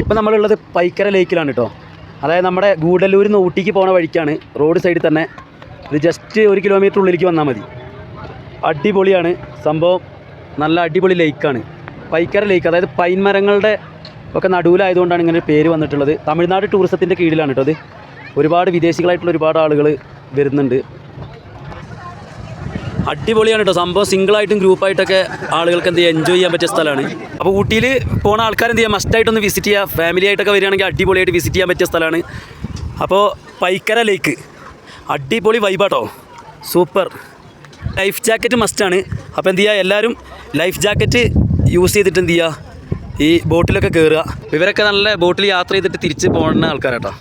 ഇപ്പം നമ്മളുള്ളത് പൈക്കര ലേക്കിലാണ് കേട്ടോ. അതായത് നമ്മുടെ ഗൂഡല്ലൂരിൽ നിന്ന് ഊട്ടിക്ക് പോണ വഴിക്കാണ്. റോഡ് സൈഡിൽ തന്നെ. ഇത് ജസ്റ്റ് ഒരു കിലോമീറ്റർ ഉള്ളിലേക്ക് വന്നാൽ മതി. അടിപൊളിയാണ്. സംഭവം നല്ല അടിപൊളി ലേക്കാണ്. പൈക്കര ലേക്ക് അതായത് പൈൻ മരങ്ങളുടെ ഒക്കെ നടുവിലായതുകൊണ്ടാണ് ഇങ്ങനെ പേര് വന്നിട്ടുള്ളത്. തമിഴ്നാട് ടൂറിസത്തിന്റെ കീഴിലാണ് കേട്ടോ അത് ഒരുപാട് വിദേശികളായിട്ടുള്ള ഒരുപാട് ആളുകൾ വരുന്നുണ്ട്. അടിപൊളിയാണ് കേട്ടോ. സംഭവം സിംഗിളായിട്ടും ഗ്രൂപ്പായിട്ടൊക്കെ ആളുകൾക്ക് എന്ത് ചെയ്യാം എൻജോയ് ചെയ്യാൻ പറ്റിയ സ്ഥലമാണ്. അപ്പോൾ ഊട്ടിയിൽ പോണ ആൾക്കാർ എന്ത് ചെയ്യുക മസ്റ്റായിട്ടൊന്ന് വിസിറ്റ് ചെയ്യുക ഫാമിലി ആയിട്ടൊക്കെ വരികയാണെങ്കിൽ അടിപൊളിയായിട്ട് വിസിറ്റ് ചെയ്യാൻ പറ്റിയ സ്ഥലമാണ്. അപ്പോൾ പൈക്കര ലേക്ക് അടിപൊളി വൈബാട്ടോ സൂപ്പർ ലൈഫ് ജാക്കറ്റ് മസ്റ്റാണ് അപ്പോൾ എന്ത് ചെയ്യുക എല്ലാവരും ലൈഫ് ജാക്കറ്റ് യൂസ് ചെയ്തിട്ട് എന്ത് ചെയ്യുക ഈ ബോട്ടിലൊക്കെ കയറുക ഇവരൊക്കെ നല്ല ബോട്ടിൽ യാത്ര ചെയ്തിട്ട് തിരിച്ച് പോകുന്ന ആൾക്കാരാട്ടോ.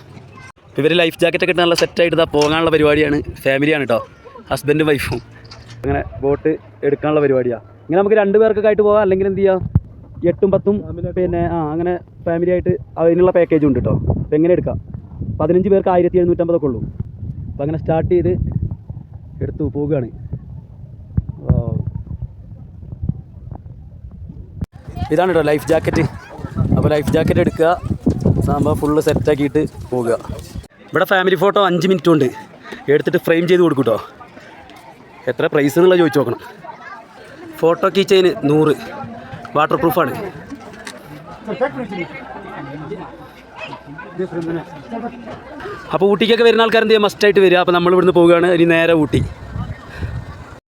ഇവർ ലൈഫ് ജാക്കറ്റൊക്കെ ഇട്ട് നല്ല സെറ്റായിട്ട് ഇതാ പോകാനുള്ള പരിപാടിയാണ്. ഫാമിലിയാണ് കേട്ടോ ഹസ്ബൻഡും വൈഫും അങ്ങനെ ബോട്ട് എടുക്കാനുള്ള പരിപാടിയാണ് ഇങ്ങനെ നമുക്ക് രണ്ട് പേർക്കൊക്കെ ആയിട്ട് പോകാം അല്ലെങ്കിൽ എന്ത് ചെയ്യാം? എട്ടും പത്തും പിന്നെ ആ അങ്ങനെ ഫാമിലി ആയിട്ട് അതിനുള്ള പാക്കേജ് ഉണ്ട് കേട്ടോ അപ്പോൾ എങ്ങനെ എടുക്കാം? പതിനഞ്ച് പേർക്ക് ആയിരത്തി എഴുന്നൂറ്റമ്പതൊക്കെ ഉള്ളൂ. അപ്പോൾ അങ്ങനെ സ്റ്റാർട്ട് ചെയ്ത് എടുത്തു പോവുകയാണ്. ഇതാണ് കേട്ടോ ലൈഫ് ജാക്കറ്റ് അപ്പോൾ ലൈഫ് ജാക്കറ്റ് എടുക്കുക. സംഭവം ഫുള്ള് സെറ്റാക്കിയിട്ട് പോവുക. ഇവിടെ ഫാമിലി ഫോട്ടോ അഞ്ച് മിനിറ്റ് ഉണ്ട്. എടുത്തിട്ട് ഫ്രെയിം ചെയ്ത് കൊടുക്കും കേട്ടോ എത്ര പ്രൈസ് എന്നുള്ള ചോദിച്ചു നോക്കണം. ഫോട്ടോ കീ ചെയിന് നൂറ്. വാട്ടർ പ്രൂഫാണ് അപ്പോൾ ഊട്ടിക്കൊക്കെ വരുന്ന ആൾക്കാർ എന്ത് ചെയ്യുക മസ്റ്റായിട്ട് വരിക. അപ്പോൾ നമ്മൾ ഇവിടുന്ന് പോവുകയാണ്. ഇനി നേരെ ഊട്ടി.